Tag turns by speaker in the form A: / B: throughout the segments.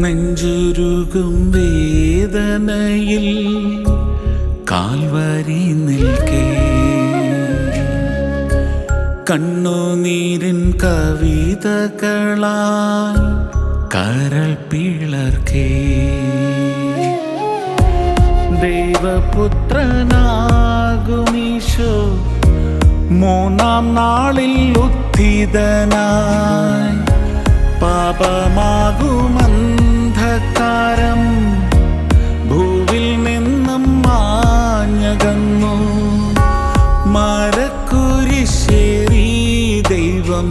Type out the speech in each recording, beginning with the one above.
A: നെഞ്ചുരുകും വേദനയിൽ കാൽവരി നിൽക്കേ. കണ്ണുനീരിൻ കവിതകളാൽ കരൾ പിളർക്കേ. ദൈവപുത്രനാകുമീശോ മൂന്നാം നാളിൽ ഉത്ഥിതനായി. പാപമാകുമന്ധകാരം ഭൂവിൽ നിന്നും മാഞ്ഞകന്നു. മരക്കുരിശേരി ദൈവം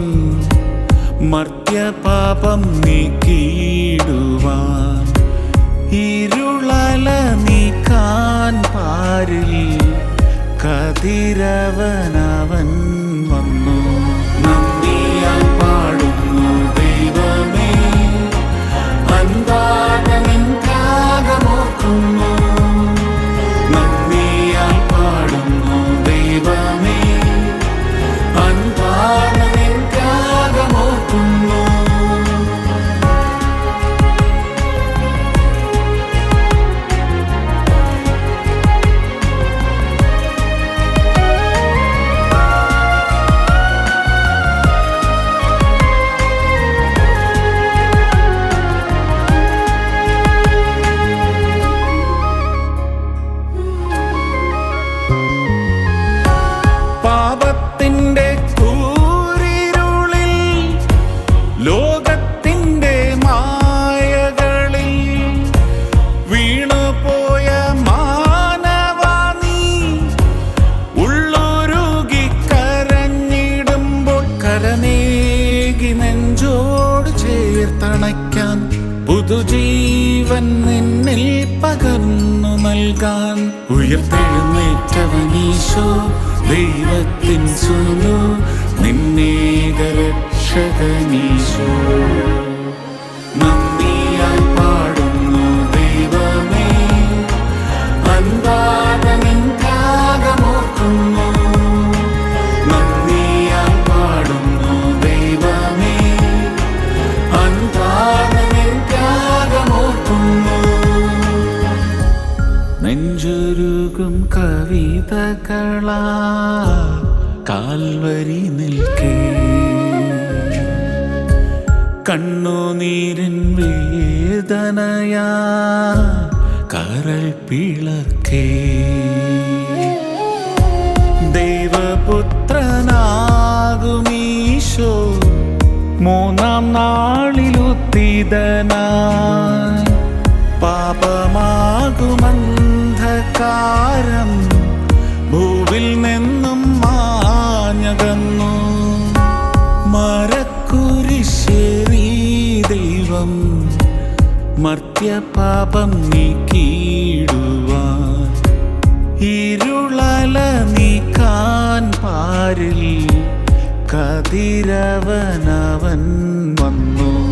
A: മർത്യപാപം നീക്കിയിടുവാൻ. ഇരുളല നീക്കാൻ പാരിൽ കതിരവനവൻ പാപത്തിന്റെ കൂരിരുളിൽ ലോകത്തിന്റെ മായകളിൽ വീണുപോയ മാനവാണി ഉള്ളൊരുകി കരഞ്ഞിടുമ്പോൾ കരനേകി നെഞ്ചോട് ചേർത്തണയ്ക്കാൻ പുതുജീവൻ നിന്നിൽ പകർന്നു നൽകാൻ. ഉയർത്തെഴുന്നേറ്റവനീശോ ദൈവത്തിൻ സുനു നിന്നേക രക്ഷകനീശോ. നെഞ്ചുരുകും കവിതകളാ. കാൽവരി നിൽക്കേ. കണ്ണുനീരിൻ വേദനയാ. കരൾ പിളക്കേ ദൈവപുത്രനാകുമീശോ മൂന്നാം നാളിലുത്തിതനായി പാപമാകുമന്ധകാരം ഭൂവിൽ നിന്നും മാഞ്ഞകന്നു. മരക്കുരിശേറി ദൈവം മർത്യപാപം നീക്കിയിടുവാൻ. ഇരുളല നീക്കാൻ പാരിൽ കതിരവനവൻ വന്നു.